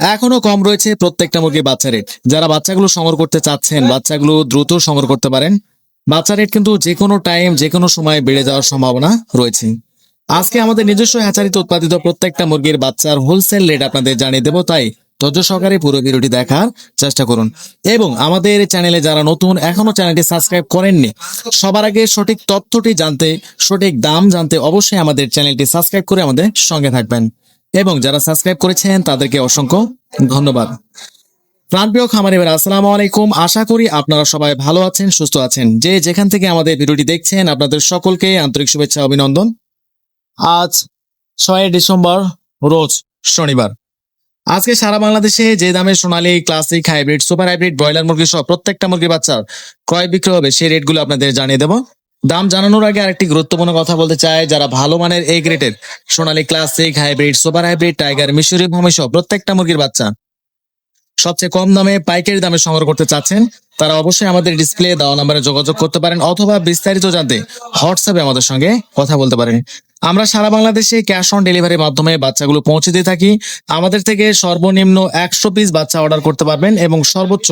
এখনও কম রয়েছে প্রত্যেকটা মুরগির বাচ্চা রেট যারা বাচ্চাগুলো সংগ্রহ করতে চাচ্ছেন, বাচ্চাগুলো দ্রুত সংগ্রহ করতে পারেন। বাচ্চা রেট কিন্তু যে কোনো টাইম যে কোনো সময় বেড়ে যাওয়ার সম্ভাবনা রয়েছে। আজকে আমাদের নিজস্ব হ্যাচারিতে উৎপাদিত প্রত্যেকটা মুরগির বাচ্চার হোলসেল রেট আপনাদের জানিয়ে দেবো, তাই ধৈর্য সহকারে পুরো ভিডিওটি দেখার চেষ্টা করুন। এবং আমাদের চ্যানেলে যারা নতুন, এখনও চ্যানেলটি সাবস্ক্রাইব করেননি, সবার আগে সঠিক তথ্যটি জানতে, সঠিক দাম জানতে অবশ্যই আমাদের চ্যানেলটি সাবস্ক্রাইব করে আমাদের সঙ্গে থাকবেন। এবং যারা সাবস্ক্রাইব করেছেন, তাদেরকে অসংখ্য ধন্যবাদ। প্রাণপ্রিয় খামারি ভাইরা আসসালামু আলাইকুম। আশা করি আপনারা সবাই ভালো আছেন, সুস্থ আছেন। যে যেখান থেকে আমাদের ভিডিওটি দেখছেন, আপনাদের সকলকে আন্তরিক শুভেচ্ছা, অভিনন্দন। আজ ছয় ডিসেম্বর, রোজ শনিবার। আজকে সারা বাংলাদেশে যে দামে Sonali classic hybrid, super hybrid broiler মুরগি সহ প্রত্যেকটা মুরগি বাচ্চার ক্রয় বিক্রয় হবে, সেই রেটগুলো আপনাদের জানিয়ে দেবো। দাম জানানোর আগে আরেকটি গুরুত্বপূর্ণ কথা বলতে চাই। যারা ভালো মানের এই গ্রেডের Sonali classic hybrid super hybrid tiger মিশরি ভূমি প্রত্যেকটা মুরগির বাচ্চা সবচেয়ে কম দামে, পাইকারি দামে সংগ্রহ করতে চাচ্ছেন, তারা অবশ্যই আমাদের ডিসপ্লে দেওয়া নাম্বারে যোগাযোগ করতে পারেন অথবা বিস্তারিত জানতে হোয়াটসঅ্যাপে আমাদের সঙ্গে কথা বলতে পারেন। আমরা সারা বাংলাদেশে ক্যাশ অন ডেলিভারির মাধ্যমে বাচ্চাগুলো পৌঁছে দিয়ে থাকি। আমাদের থেকে সর্বনিম্ন একশো পিস বাচ্চা অর্ডার করতে পারবেন এবং সর্বোচ্চ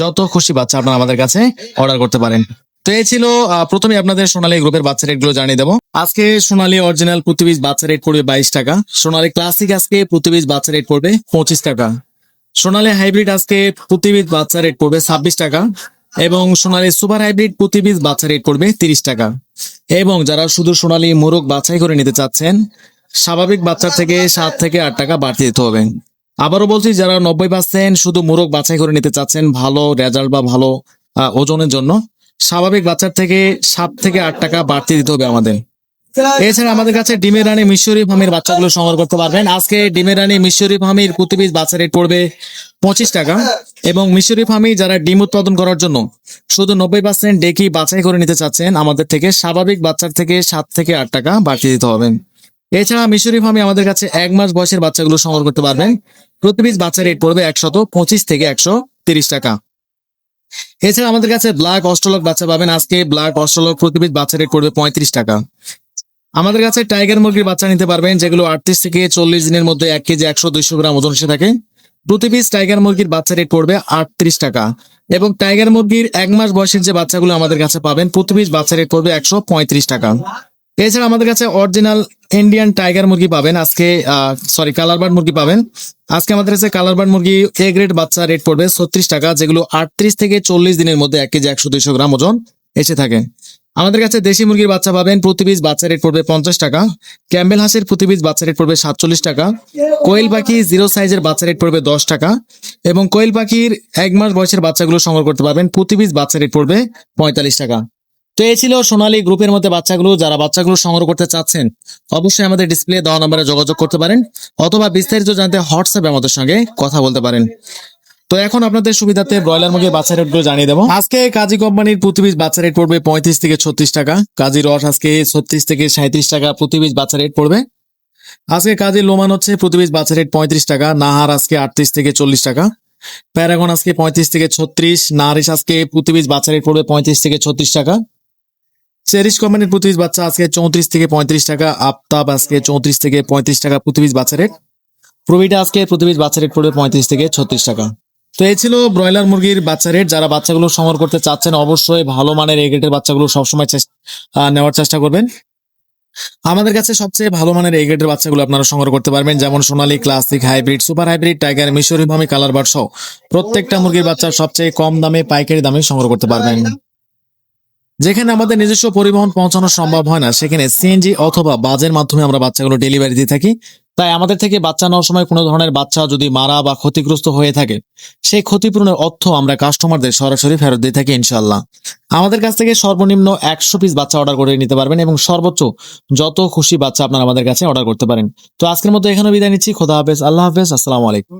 যত খুশি বাচ্চা আপনারা আমাদের কাছে অর্ডার করতে পারেন। তো এই ছিল প্রথমে আপনাদের সোনালী গ্রুপের বাচ্চা রেটগুলো জানিয়ে দেবো। আজকে সোনালী অরিজিনাল প্রতি পিস বাচ্চা রেট পড়বে বাইশ টাকা। সোনালী ক্লাসিক আজকে প্রতি পিস বাচ্চা রেট পড়বে পঁচিশ টাকা। সোনালী হাইব্রিড আজকে প্রতি পিস বাচ্চা রেট পড়বে ছাব্বিশ টাকা এবং সোনালী সুপার হাইব্রিড প্রতি পিস বাচ্চা রেট পড়বে তিরিশ টাকা। এবং যারা শুধু সোনালী মোরগ বাছাই করে নিতে চাচ্ছেন, স্বাভাবিক বাচ্চার থেকে সাত থেকে আট টাকা বাড়তি দিতে হবে। আবারও বলছি, যারা নব্বই পার্সেন্ট শুধু মোরগ বাছাই করে নিতে চাচ্ছেন, ভালো রেজাল্ট বা ভালো ওজনের জন্য স্বাভাবিক বাচ্চার থেকে সাত থেকে আট টাকা বাড়তি দিতে হবে আমাদের। এছাড়া আমাদের কাছে ডিমের রানী মিশরি ফার্মের বাচ্চাগুলো সংগ্রহ করতে পারবেন। আজকে ডিমের রানী মিশরি ফার্মের প্রতি বাচ্চা রেট পড়বে পঁচিশ টাকা এবং মিশরি ফার্মে যারা ডিম উৎপাদন করার জন্য শুধু নব্বই পার্সেন্ট ডেকি বাছাই করে নিতে চাচ্ছেন, আমাদের থেকে স্বাভাবিক বাচ্চার থেকে সাত থেকে আট টাকা বাড়তি দিতে হবে। এছাড়া মিশরি ফার্মে আমাদের কাছে এক মাস বয়সের বাচ্চাগুলো সংগ্রহ করতে পারবেন। প্রতি বাচ্চা রেট পড়বে একশত পঁচিশ থেকে একশো তিরিশ টাকা। এছাড়া আমাদের কাছে ব্ল্যাক অস্ট্রলক বাচ্চা পাবেন। আজকে ব্ল্যাক অস্ট্রলক প্রতি পিস বাচ্চা রেট পড়বে পঁয়ত্রিশ টাকা। আমাদের কাছে টাইগার মুরগির বাচ্চা নিতে পারবেন, যেগুলো আটত্রিশ থেকে চল্লিশ দিনের মধ্যে এক কেজি একশো দুইশো গ্রাম ওজন এসে থাকে। প্রতি পিস টাইগার মুরগির বাচ্চা রেট পড়বে আটত্রিশ টাকা। এবং টাইগার মুরগির এক মাস বয়সের যে বাচ্চাগুলো আমাদের কাছে পাবেন, প্রতি পিস বাচ্চা রেট পড়বে একশো পঁয়ত্রিশ টাকা। এছাড়া আমাদের কাছে অরিজিনাল ইন্ডিয়ান টাইগার মুরগি পাবেন। আজকে সরি কালার বার্ড মুরগি পাবেন। আজকে আমাদের কাছে কালার বার্ড মুরগি এ গ্রেড বাচ্চা রেট পড়বে ছত্রিশ টাকা, যেগুলো আটত্রিশ থেকে চল্লিশ দিনের মধ্যে এক কেজি একশো দুইশো গ্রাম ওজন এসে থাকে। আমাদের কাছে দেশি মুরগির বাচ্চা পাবেন, প্রতি বাচ্চা রেট পড়বে পঞ্চাশ টাকা। ক্যাম্বেল হাঁসের প্রতি বাচ্চা রেট পড়বে সাতচল্লিশ টাকা। কোয়েল পাখি জিরো সাইজের বাচ্চা রেট পড়বে দশ টাকা। এবং কোয়েল পাখির এক মাস বয়সের বাচ্চাগুলো সংগ্রহ করতে পারবেন, প্রতি বাচ্চা রেট পড়বে পঁয়তাল্লিশ টাকা। তো এই ছিল সোনালী গ্রুপের মধ্যে বাচ্চাগুলো, যারা বাচ্চাগুলো সংগ্রহ করতে চাচ্ছেন, অবশ্যই আমাদের ডিসপ্লে দেওয়া নম্বরে যোগাযোগ করতে পারেন, অথবা বিস্তারিত জানতে হোয়াটসঅ্যাপে আমাদের সঙ্গে কথা বলতে পারেন। তো এখন আপনাদের সুবিধাতে ব্রয়লার মুরগির বাচ্চা রেটগুলো জানিয়ে দেবো। আজকে কাজী কোম্পানির প্রতি পিস বাচ্চা রেট পড়বে পঁয়ত্রিশ থেকে ছত্রিশ টাকা, কাজী রস আজকে ছত্রিশ থেকে সাঁত্রিশ টাকা প্রতি পিস বাচ্চা রেট পড়বে। আজকে কাজী লোমান হচ্ছে প্রতি পিস বাচ্চা রেট পঁয়ত্রিশ টাকা, নাহার আজকে আটত্রিশ থেকে চল্লিশ টাকা, প্যারাগন আজকে পঁয়ত্রিশ থেকে ছত্রিশ, নারিশ আজকে প্রতি পিস বাচ্চা রেট পড়বে পঁয়ত্রিশ থেকে ছত্রিশ টাকা। চেরিশ কোম্পানির প্রতি বাচ্চা আজকে চৌত্রিশ থেকে পঁয়ত্রিশ টাকা আফতাব আজকে চৌত্রিশ থেকে পঁয়ত্রিশ টাকা প্রতি বাচ্চা রেট প্রবিটা আজকে প্রতি বাচ্চা রেট পড়বে পঁয়ত্রিশ থেকে ছত্রিশ টাকা। তো এই ছিল ব্রয়লার মুরগির বাচ্চা রেট যারা বাচ্চাগুলো সংগ্রহ করতে চাচ্ছেন, অবশ্যই ভালো মানের এই গ্রেডের বাচ্চাগুলো সবসময় নেওয়ার চেষ্টা করবেন। আমাদের কাছে সবচেয়ে ভালো মানের এই গ্রেডের বাচ্চাগুলো আপনারা সংগ্রহ করতে পারবেন। যেমন Sonali classic hybrid super hybrid tiger মিশরি, ভামি কালার বার সহ প্রত্যেকটা মুরগির বাচ্চা সবচেয়ে কম দামে, পাইকারি দামে সংগ্রহ করতে পারবেন। যেখানে আমাদের নিজস্ব পরিবহন পৌঁছানো সম্ভব হয় না, সেখানে সিএনজি অথবা বাজের মাধ্যমে আমরা বাচ্চাগুলো ডেলিভারি দিয়ে থাকি। তাই আমাদের থেকে বাচ্চা নেওয়ার সময় কোনো ধরনের বাচ্চা যদি মারা বা ক্ষতিগ্রস্ত হয়ে থাকে, সেই ক্ষতিপূরণের অর্থ আমরা কাস্টমারদের সরাসরি ফেরত দিয়ে থাকি ইনশাল্লাহ আমাদের কাছ থেকে সর্বনিম্ন একশো পিস বাচ্চা অর্ডার করে নিতে পারবেন এবং সর্বোচ্চ যত খুশি বাচ্চা আপনারা আমাদের কাছে অর্ডার করতে পারেন। তো আজকের মতো এখানে বিদায় নিচ্ছি, খোদা হাফেজ, আল্লাহ হাফেজ, আসসালামু আলাইকুম।